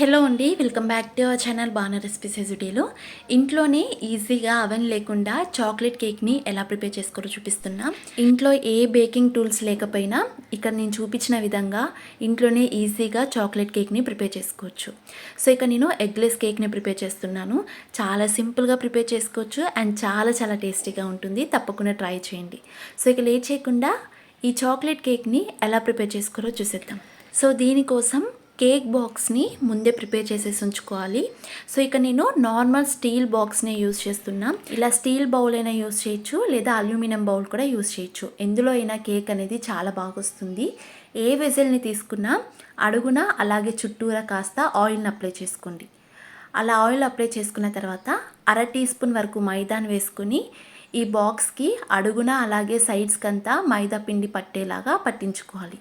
Hello అండి welcome back to our channel బాణ recipes ఎజుడీలో ఇంట్లోనే ఈజీగా అవెన్ లేకుండా చాక్లెట్ కేక్ని ఎలా ప్రిపేర్ చేసుకోవాలో చూపిస్తున్నా. ఇంట్లో ఏ బేకింగ్ టూల్స్ లేకపోయినా ఇక్కడ నేను చూపించిన విధంగా ఇంట్లోనే ఈజీగా చాక్లెట్ కేక్ని ప్రిపేర్ చేసుకోవచ్చు. సో ఇక నేను ఎగ్లెస్ కేక్ని ప్రిపేర్ చేస్తున్నాను. చాలా సింపుల్గా ప్రిపేర్ చేసుకోవచ్చు అండ్ చాలా చాలా టేస్టీగా ఉంటుంది. తప్పకుండా ట్రై చేయండి. సో ఇక లేట్ చేయకుండా ఈ చాక్లెట్ కేక్ని ఎలా ప్రిపేర్ చేసుకోవాలో చూసేద్దాం. సో దీనికోసం కేక్ బాక్స్ని ముందే ప్రిపేర్ చేసేసి ఉంచుకోవాలి. సో ఇక నేను నార్మల్ స్టీల్ బాక్స్నే యూస్ చేస్తున్నా. ఇలా స్టీల్ బౌల్ అయినా యూస్ చేయొచ్చు లేదా అల్యూమినియం బౌల్ కూడా యూస్ చేయొచ్చు. ఎందులో అయినా కేక్ అనేది చాలా బాగా వస్తుంది. ఏ వెజల్ని తీసుకున్నా అడుగున అలాగే చుట్టూరా కాస్త ఆయిల్ని అప్లై చేసుకోండి. అలా ఆయిల్ అప్లై చేసుకున్న తర్వాత అర టీ స్పూన్ వరకు మైదాని వేసుకుని ఈ బాక్స్కి అడుగున అలాగే సైడ్స్కి అంతా మైదా పిండి పట్టేలాగా పట్టించుకోవాలి.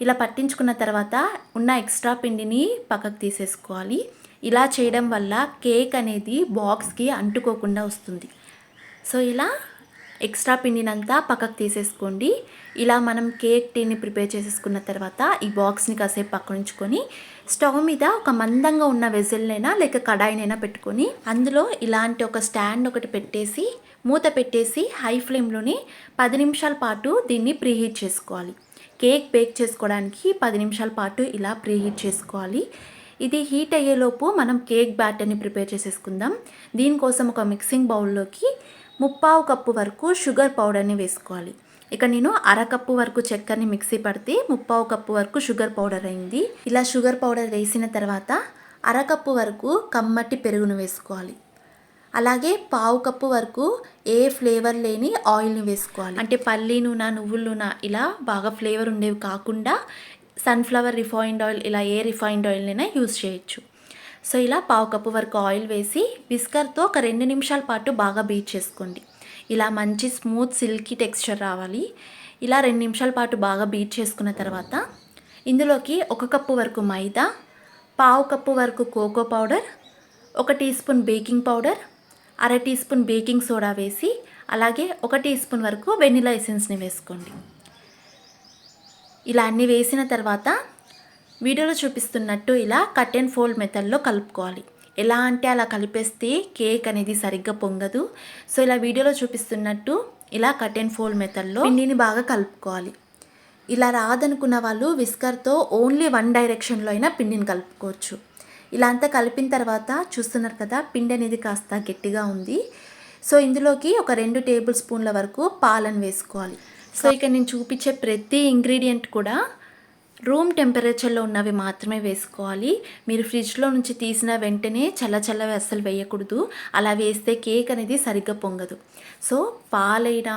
ఇలా పట్టించుకున్న తర్వాత ఉన్న ఎక్స్ట్రా పిండిని పక్కకు తీసేసుకోవాలి. ఇలా చేయడం వల్ల కేక్ అనేది బాక్స్కి అంటుకోకుండా వస్తుంది. సో ఇలా ఎక్స్ట్రా పిండినంతా పక్కకు తీసేసుకోండి. ఇలా మనం కేక్ టీని ప్రిపేర్ చేసేసుకున్న తర్వాత ఈ బాక్స్ని కాసేపు పక్కనుంచుకొని స్టవ్ మీద ఒక మందంగా ఉన్న వెజిల్నైనా లేక కడాయినైనా పెట్టుకొని అందులో ఇలాంటి ఒక స్టాండ్ ఒకటి పెట్టేసి మూత పెట్టేసి హై ఫ్లేమ్లోనే పది నిమిషాల పాటు దీన్ని ప్రీహీట్ చేసుకోవాలి. కేక్ బేక్ చేసుకోవడానికి పది నిమిషాల పాటు ఇలా ప్రీహీట్ చేసుకోవాలి. ఇది హీట్ అయ్యేలోపు మనం కేక్ బ్యాటర్ని ప్రిపేర్ చేసేసుకుందాం. దీనికోసం ఒక మిక్సింగ్ బౌల్లోకి ముప్పావు కప్పు వరకు షుగర్ పౌడర్ని వేసుకోవాలి. ఇక నేను అరకప్పు వరకు చక్కెరని మిక్సీ పడితే ముప్పావు కప్పు వరకు షుగర్ పౌడర్ అయింది. ఇలా షుగర్ పౌడర్ వేసిన తర్వాత అరకప్పు వరకు కమ్మటి పెరుగును వేసుకోవాలి. అలాగే పావు కప్పు వరకు ఏ ఫ్లేవర్ లేని ఆయిల్ని వేసుకోవాలి. అంటే పల్లి నూనె నువ్వుల నూనె ఇలా బాగా ఫ్లేవర్ ఉండేవి కాకుండా సన్ఫ్లవర్ రిఫైన్డ్ ఆయిల్ ఇలా ఏ రిఫైన్డ్ ఆయిల్నైనా యూజ్ చేయొచ్చు. సో ఇలా పావు కప్పు వరకు ఆయిల్ వేసి విస్కర్తో ఒక రెండు నిమిషాల పాటు బాగా బీట్ చేసుకోండి. ఇలా మంచి స్మూత్ సిల్కీ టెక్స్చర్ రావాలి. ఇలా రెండు నిమిషాల పాటు బాగా బీట్ చేసుకున్న తర్వాత ఇందులోకి ఒక కప్పు వరకు మైదా పావు కప్పు వరకు కోకో పౌడర్ ఒక టీ స్పూన్ బేకింగ్ పౌడర్ అర టీ స్పూన్ బేకింగ్ సోడా వేసి అలాగే ఒక టీ స్పూన్ వరకు వెనిలా ఎసెన్స్ని వేసుకోండి. ఇలా అన్నీ వేసిన తర్వాత వీడియోలో చూపిస్తున్నట్టు ఇలా కట్ అండ్ ఫోల్డ్ మెథడ్లో కలుపుకోవాలి. ఎలా అంటే అలా కలిపేస్తే కేక్ అనేది సరిగ్గా పొంగదు. సో ఇలా వీడియోలో చూపిస్తున్నట్టు ఇలా కట్ అండ్ ఫోల్డ్ మెథడ్లో పిండిని బాగా కలుపుకోవాలి. ఇలా రాదనుకున్న వాళ్ళు విస్కర్తో ఓన్లీ వన్ డైరెక్షన్లో అయినా పిండిని కలుపుకోవచ్చు. ఇలా అంతా కలిపిన తర్వాత చూస్తున్నారు కదా పిండి అనేది కాస్త గట్టిగా ఉంది. సో ఇందులోకి ఒక రెండు టేబుల్ స్పూన్ల వరకు పాలను వేసుకోవాలి. సో ఇక నేను చూపించే ప్రతి ఇంగ్రీడియంట్ కూడా రూమ్ టెంపరేచర్లో ఉన్నవి మాత్రమే వేసుకోవాలి. మీరు ఫ్రిడ్జ్లో నుంచి తీసిన వెంటనే చల్ల చల్లవి అస్సలు వేయకూడదు. అలా వేస్తే కేక్ అనేది సరిగ్గా పొంగదు. సో పాలైనా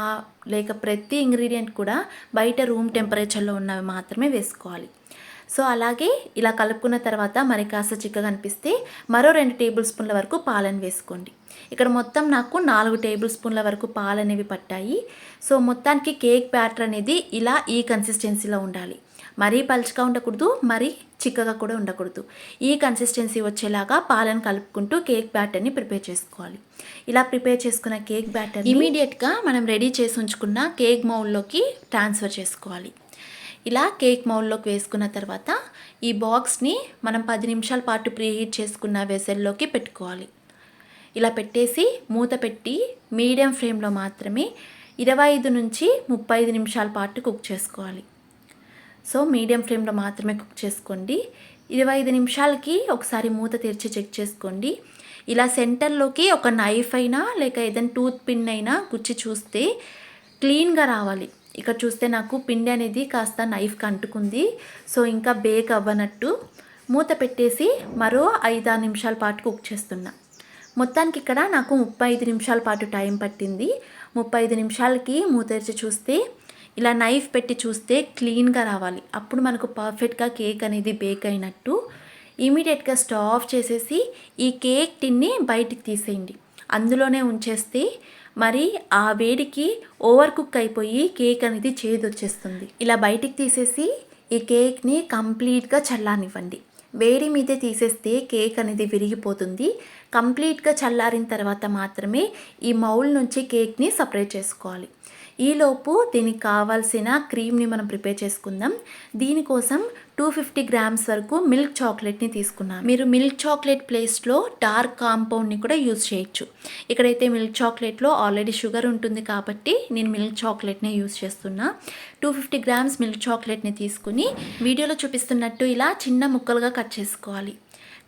లేక ప్రతి ఇంగ్రీడియంట్ కూడా బయట రూమ్ టెంపరేచర్లో ఉన్నవి మాత్రమే వేసుకోవాలి. సో అలాగే ఇలా కలుపుకున్న తర్వాత మరి కాస్త చిక్కగా అనిపిస్తే మరో రెండు టేబుల్ స్పూన్ల వరకు పాలను వేసుకోండి. ఇక్కడ మొత్తం నాకు నాలుగు టేబుల్ స్పూన్ల వరకు పాలు అనేవి పట్టాయి. సో మొత్తానికి కేక్ బ్యాటర్ అనేది ఇలా ఈ కన్సిస్టెన్సీలో ఉండాలి. మరీ పలుచగా ఉండకూడదు మరీ చిక్కగా కూడా ఉండకూడదు. ఈ కన్సిస్టెన్సీ వచ్చేలాగా పాలను కలుపుకుంటూ కేక్ బ్యాటర్ని ప్రిపేర్ చేసుకోవాలి. ఇలా ప్రిపేర్ చేసుకున్న కేక్ బ్యాటర్ ఇమీడియట్గా మనం రెడీ చేసి ఉంచుకున్న కేక్ మౌల్లోకి ట్రాన్స్ఫర్ చేసుకోవాలి. ఇలా కేక్ మౌల్లోకి వేసుకున్న తర్వాత ఈ బాక్స్ని మనం పది నిమిషాల పాటు ప్రీహీట్ చేసుకున్న వెసల్లోకి పెట్టుకోవాలి. ఇలా పెట్టేసి మూత పెట్టి మీడియం ఫ్లేమ్లో మాత్రమే ఇరవై ఐదు నుంచి ముప్పై ఐదు నిమిషాల పాటు కుక్ చేసుకోవాలి. సో మీడియం ఫ్లేమ్లో మాత్రమే కుక్ చేసుకోండి. ఇరవై ఐదు నిమిషాలకి ఒకసారి మూత తెరిచి చెక్ చేసుకోండి. ఇలా సెంటర్లోకి ఒక నైఫ్ అయినా లేక ఏదైనా టూత్ పిన్ అయినా గుచ్చి చూస్తే క్లీన్గా రావాలి. ఇక్కడ చూస్తే నాకు పిండి అనేది కాస్త నైఫ్కి అంటుకుంది సో ఇంకా బేక్ అవ్వనట్టు మూత పెట్టేసి మరో ఐదారు నిమిషాల పాటు కుక్ చేస్తున్నా. మొత్తానికి ఇక్కడ నాకు ముప్పై ఐదు నిమిషాల పాటు టైం పట్టింది. ముప్పై ఐదు నిమిషాలకి మూత తెరిచి చూస్తే ఇలా నైఫ్ పెట్టి చూస్తే క్లీన్గా రావాలి. అప్పుడు మనకు పర్ఫెక్ట్గా కేక్ అనేది బేక్ అయినట్టు. ఇమీడియట్గా స్టవ్ ఆఫ్ చేసేసి ఈ కేక్ టిన్ని బయటికి తీసేయండి. అందులోనే ఉంచేస్తే మరి ఆ వేడికి ఓవర్ కుక్ అయిపోయి కేక్ అనేది చేదు వచ్చేస్తుంది ఇలా బయటికి తీసేసి ఈ కేక్ని కంప్లీట్గా చల్లానివ్వండి. వేడి మీదే తీసేస్తే కేక్ అనేది విరిగిపోతుంది. కంప్లీట్గా చల్లారిన తర్వాత మాత్రమే ఈ మౌల్ నుంచి కేక్ని సపరేట్ చేసుకోవాలి. ఈలోపు దీనికి కావాల్సిన క్రీమ్ని మనం ప్రిపేర్ చేసుకుందాం. దీనికోసం టూ ఫిఫ్టీ గ్రామ్స్ వరకు మిల్క్ చాక్లెట్ని తీసుకున్నాను. మీరు మిల్క్ చాక్లెట్ ప్లేస్లో డార్క్ కాంపౌండ్ని కూడా యూజ్ చేయొచ్చు. ఇక్కడైతే మిల్క్ చాక్లెట్లో ఆల్రెడీ షుగర్ ఉంటుంది కాబట్టి నేను మిల్క్ చాక్లెట్నే యూజ్ చేస్తున్నా. టూ ఫిఫ్టీ గ్రామ్స్ మిల్క్ చాక్లెట్ని తీసుకుని వీడియోలో చూపిస్తున్నట్టు ఇలా చిన్న ముక్కలుగా కట్ చేసుకోవాలి.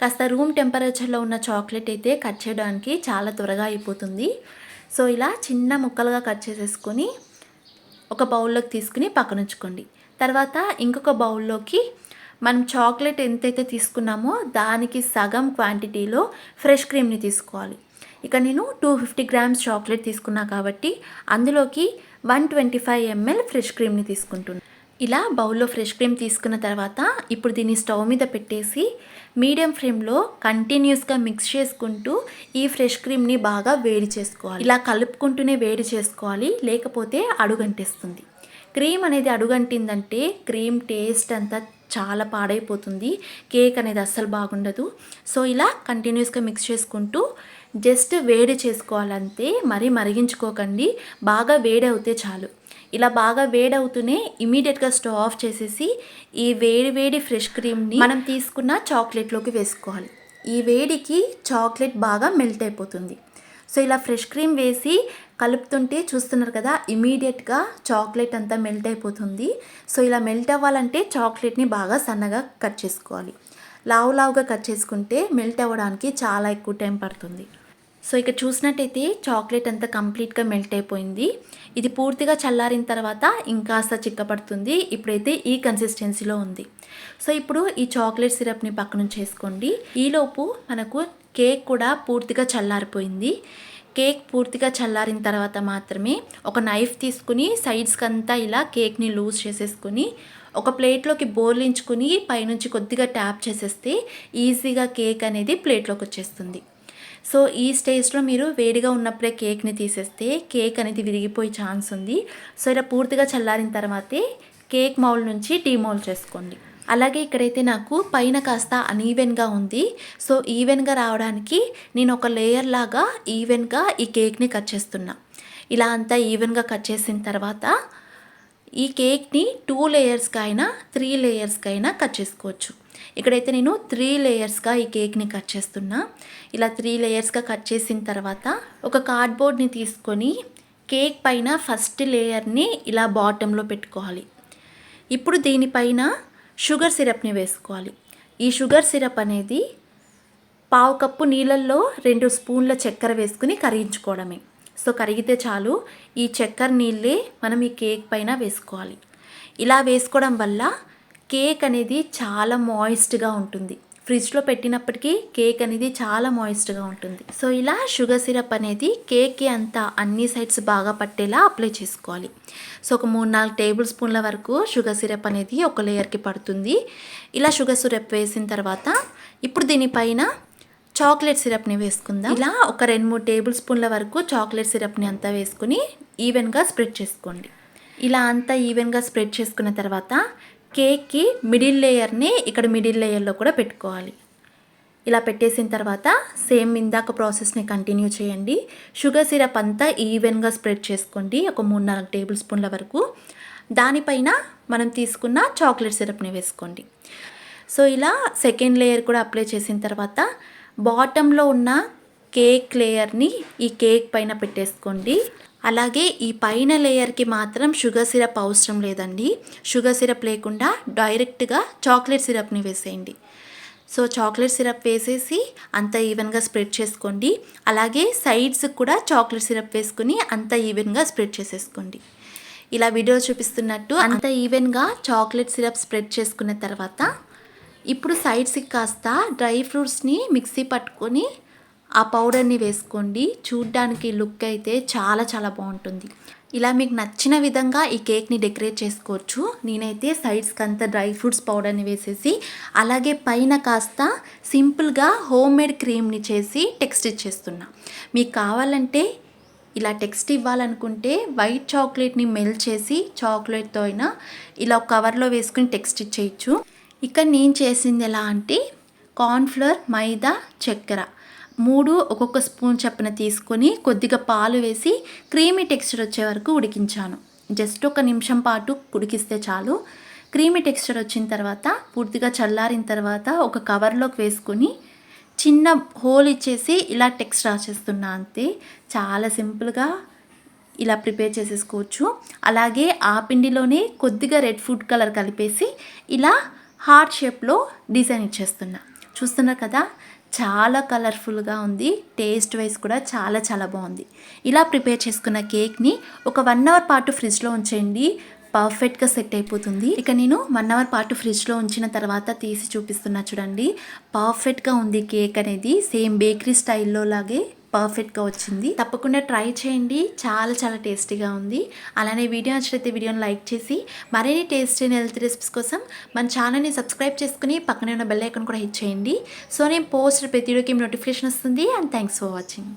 కాస్త రూమ్ టెంపరేచర్లో ఉన్న చాక్లెట్ అయితే కట్ చేయడానికి చాలా త్వరగా అయిపోతుంది. సో ఇలా చిన్న ముక్కలుగా కట్ చేసేసుకొని ఒక బౌల్లోకి తీసుకుని పక్కన ఉంచుకోండి తర్వాత ఇంకొక బౌల్లోకి మనం చాక్లెట్ ఎంతైతే తీసుకున్నామో దానికి సగం క్వాంటిటీలో ఫ్రెష్ క్రీమ్ని తీసుకోవాలి. ఇక నేను టూ ఫిఫ్టీ గ్రామ్స్ చాక్లెట్ తీసుకున్నా కాబట్టి అందులోకి one twenty five ML fresh క్రీమ్ని తీసుకుంటున్నాను ఇలా బౌల్లో ఫ్రెష్ క్రీమ్ తీసుకున్న తర్వాత ఇప్పుడు దీన్ని స్టవ్ మీద పెట్టేసి మీడియం ఫ్లేమ్లో కంటిన్యూస్గా మిక్స్ చేసుకుంటూ ఈ ఫ్రెష్ క్రీమ్ని బాగా వేడి చేసుకోవాలి. ఇలా కలుపుకుంటూనే వేడి చేసుకోవాలి లేకపోతే అడుగంటేస్తుంది. క్రీమ్ అనేది అడుగంటిందంటే క్రీమ్ టేస్ట్ అంతా చాలా పాడైపోతుంది. కేక్ అనేది అస్సలు బాగుండదు. సో ఇలా కంటిన్యూస్గా మిక్స్ చేసుకుంటూ జస్ట్ వేడి చేసుకోవాలంతే మరీ మరిగించుకోకండి. బాగా వేడి అవుతే చాలు. ఇలా బాగా వేడవుతూనే ఇమీడియట్గా స్టవ్ ఆఫ్ చేసేసి ఈ వేడి వేడి ఫ్రెష్ క్రీమ్ని మనం తీసుకున్న చాక్లెట్లోకి వేసుకోవాలి. ఈ వేడికి చాక్లెట్ బాగా మెల్ట్ అయిపోతుంది. సో ఇలా ఫ్రెష్ క్రీమ్ వేసి కలుపుతుంటే చూస్తున్నారు కదా ఇమీడియట్గా చాక్లెట్ అంతా మెల్ట్ అయిపోతుంది. సో ఇలా మెల్ట్ అవ్వాలంటే చాక్లెట్ని బాగా సన్నగా కట్ చేసుకోవాలి. లావు లావుగా కట్ చేసుకుంటే మెల్ట్ అవ్వడానికి చాలా ఎక్కువ టైం పడుతుంది. సో ఇక్కడ చూసినట్టయితే చాక్లెట్ అంతా కంప్లీట్గా మెల్ట్ అయిపోయింది. ఇది పూర్తిగా చల్లారిన తర్వాత ఇంకాస్త చిక్కపడుతుంది. ఇప్పుడైతే ఈ కన్సిస్టెన్సీలో ఉంది. సో ఇప్పుడు ఈ చాక్లెట్ సిరప్ని పక్కన చేసుకోండి ఈలోపు మనకు కేక్ కూడా పూర్తిగా చల్లారిపోయింది. కేక్ పూర్తిగా చల్లారిన తర్వాత మాత్రమే ఒక నైఫ్ తీసుకుని సైడ్స్కి అంతా ఇలా కేక్ని లూజ్ చేసేసుకుని ఒక ప్లేట్లోకి బోర్లించుకుని పైనుంచి కొద్దిగా ట్యాప్ చేసేస్తే ఈజీగా కేక్ అనేది ప్లేట్లోకి వచ్చేస్తుంది. సో ఈ స్టేజ్లో మీరు వేడిగా ఉన్నప్పుడే కేక్ని తీసేస్తే కేక్ అనేది విరిగిపోయే ఛాన్స్ ఉంది. సో ఇలా పూర్తిగా చల్లారిన తర్వాతే కేక్ మౌల్ నుంచి డీమౌల్ చేసుకోండి. అలాగే ఇక్కడైతే నాకు పైన కాస్త అన్ఈవెన్గా ఉంది. సో ఈవెన్గా రావడానికి నేను ఒక లేయర్ లాగా ఈవెన్గా ఈ కేక్ని కట్ చేస్తున్నా. ఇలా అంతా ఈవెన్గా కట్ చేసిన తర్వాత ఈ కేక్ని టూ లేయర్స్గా అయినా త్రీ లేయర్స్కి అయినా కట్ చేసుకోవచ్చు. ఇక్కడైతే నేను త్రీ లేయర్స్గా ఈ కేక్ని కట్ చేస్తున్నా. ఇలా త్రీ లేయర్స్గా కట్ చేసిన తర్వాత ఒక కార్డ్బోర్డ్ని తీసుకొని కేక్ పైన ఫస్ట్ లేయర్ని ఇలా బాటంలో పెట్టుకోవాలి. ఇప్పుడు దీనిపైన షుగర్ సిరప్ని వేసుకోవాలి. ఈ షుగర్ సిరప్ అనేది పావు కప్పు నీళ్ళల్లో రెండు స్పూన్ల చక్కెర వేసుకుని కరిగించుకోవడమే. సో కరిగితే చాలు. ఈ చక్కెర నీళ్ళే మనం ఈ కేక్ పైన వేసుకోవాలి. ఇలా వేసుకోవడం వల్ల కేక్ అనేది చాలా మాయిస్ట్గా ఉంటుంది. ఫ్రిడ్జ్లో పెట్టినప్పటికీ కేక్ అనేది చాలా మాయిస్ట్గా ఉంటుంది. సో ఇలా షుగర్ సిరప్ అనేది కేక్కి అంతా అన్ని సైడ్స్ బాగా పట్టేలా అప్లై చేసుకోవాలి. సో ఒక మూడు నాలుగు టేబుల్ స్పూన్ల వరకు షుగర్ సిరప్ అనేది ఒక లేయర్కి పడుతుంది. ఇలా షుగర్ సిరప్ వేసిన తర్వాత ఇప్పుడు దీనిపైన చాక్లెట్ సిరప్ని వేసుకుందాం. ఇలా ఒక రెండు మూడు టేబుల్ స్పూన్ల వరకు చాక్లెట్ సిరప్ని అంతా వేసుకుని ఈవెన్గా స్ప్రెడ్ చేసుకోండి. ఇలా అంతా ఈవెన్గా స్ప్రెడ్ చేసుకున్న తర్వాత కేక్కి మిడిల్ లేయర్ని ఇక్కడ మిడిల్ లేయర్లో కూడా పెట్టుకోవాలి. ఇలా పెట్టేసిన తర్వాత సేమ్ ఇందాక ప్రాసెస్ని కంటిన్యూ చేయండి. షుగర్ సిరప్ అంతా ఈవెన్గా స్ప్రెడ్ చేసుకోండి ఒక మూడు నాలుగు టేబుల్ స్పూన్ల వరకు. దానిపైన మనం తీసుకున్న చాక్లెట్ సిరప్ని వేసుకోండి. సో ఇలా సెకండ్ లేయర్ కూడా అప్లై చేసిన తర్వాత బాటంలో ఉన్న కేక్ లేయర్ని ఈ కేక్ పైన పెట్టేసుకోండి. అలాగే ఈ పైన లేయర్కి మాత్రం షుగర్ సిరప్ అవసరం లేదండి. షుగర్ సిరప్ లేకుండా డైరెక్ట్గా చాక్లెట్ సిరప్ని వేసేయండి. సో చాక్లెట్ సిరప్ వేసేసి అంత ఈవెన్గా స్ప్రెడ్ చేసుకోండి. అలాగే సైడ్స్ కూడా చాక్లెట్ సిరప్ వేసుకుని అంత ఈవెన్గా స్ప్రెడ్ చేసేసుకోండి. ఇలా వీడియో చూపిస్తున్నట్టు అంత ఈవెన్గా చాక్లెట్ సిరప్ స్ప్రెడ్ చేసుకున్న తర్వాత ఇప్పుడు సైడ్స్కి కాస్త డ్రై ఫ్రూట్స్ని మిక్సీ పట్టుకొని ఆ పౌడర్ని వేసుకోండి. చూడ్డానికి లుక్ అయితే చాలా చాలా బాగుంటుంది. ఇలా మీకు నచ్చిన విధంగా ఈ కేక్ని డెకరేట్ చేసుకోవచ్చు. నేనైతే సైడ్స్కి అంతా డ్రై ఫ్రూట్స్ పౌడర్ని వేసేసి అలాగే పైన కాస్త సింపుల్గా హోమ్ మేడ్ క్రీమ్ని చేసి టెక్స్ట్ ఇచ్చేస్తున్నా. మీకు కావాలంటే ఇలా టెక్స్ట్ ఇవ్వాలనుకుంటే వైట్ చాక్లెట్ని మెల్ చేసి చాక్లెట్తో అయినా ఇలా కవర్లో వేసుకుని టెక్స్ట్ ఇచ్చేయచ్చు. ఇక్కడ నేను చేసింది ఎలా అంటే కార్న్ఫ్లవర్ మైదా చక్కెర. మూడు ఒక్కొక్క స్పూన్ చప్పున తీసుకొని కొద్దిగా పాలు వేసి క్రీమీ టెక్స్చర్ వచ్చే వరకు ఉడికించాను. జస్ట్ ఒక నిమిషం పాటు ఉడికిస్తే చాలు. క్రీమీ టెక్స్చర్ వచ్చిన తర్వాత పూర్తిగా చల్లారిన తర్వాత ఒక కవర్లోకి వేసుకొని చిన్న హోల్ ఇచ్చేసి ఇలా టెక్స్ట్ రాసేస్తున్నా అంతే. చాలా సింపుల్గా ఇలా ప్రిపేర్ చేసేసుకోవచ్చు. అలాగే ఆ పిండిలోనే కొద్దిగా రెడ్ ఫుడ్ కలర్ కలిపేసి ఇలా హార్ట్ షేప్లో డిజైన్ ఇచ్చేస్తున్నా. చూస్తున్నారు కదా? చాలా కలర్ఫుల్గా ఉంది. టేస్ట్ వైజ్ కూడా చాలా చాలా బాగుంది. ఇలా ప్రిపేర్ చేసుకున్న కేక్ని ఒక వన్ అవర్ పాటు ఫ్రిడ్జ్లో ఉంచండి పర్ఫెక్ట్గా సెట్ అయిపోతుంది. ఇక నేను వన్ అవర్ పాటు ఫ్రిడ్జ్లో ఉంచిన తర్వాత తీసి చూపిస్తున్నా చూడండి. పర్ఫెక్ట్గా ఉంది కేక్ అనేది. సేమ్ బేకరీ స్టైల్లో లాగే పర్ఫెక్ట్గా వచ్చింది. తప్పకుండా ట్రై చేయండి. చాలా చాలా టేస్టీగా ఉంది. అలానే వీడియో నచ్చినైతే వీడియోని లైక్ చేసి మరిన్ని టేస్టీ హెల్త్ రెసిపీస్ కోసం మన ఛానల్ని సబ్స్క్రైబ్ చేసుకుని పక్కనే ఉన్న బెల్ ఐకాన్ కూడా హిట్ చేయండి. సో నేను పోస్ట్ ప్రతి వీడియోకి నోటిఫికేషన్ వస్తుంది. And thanks for watching.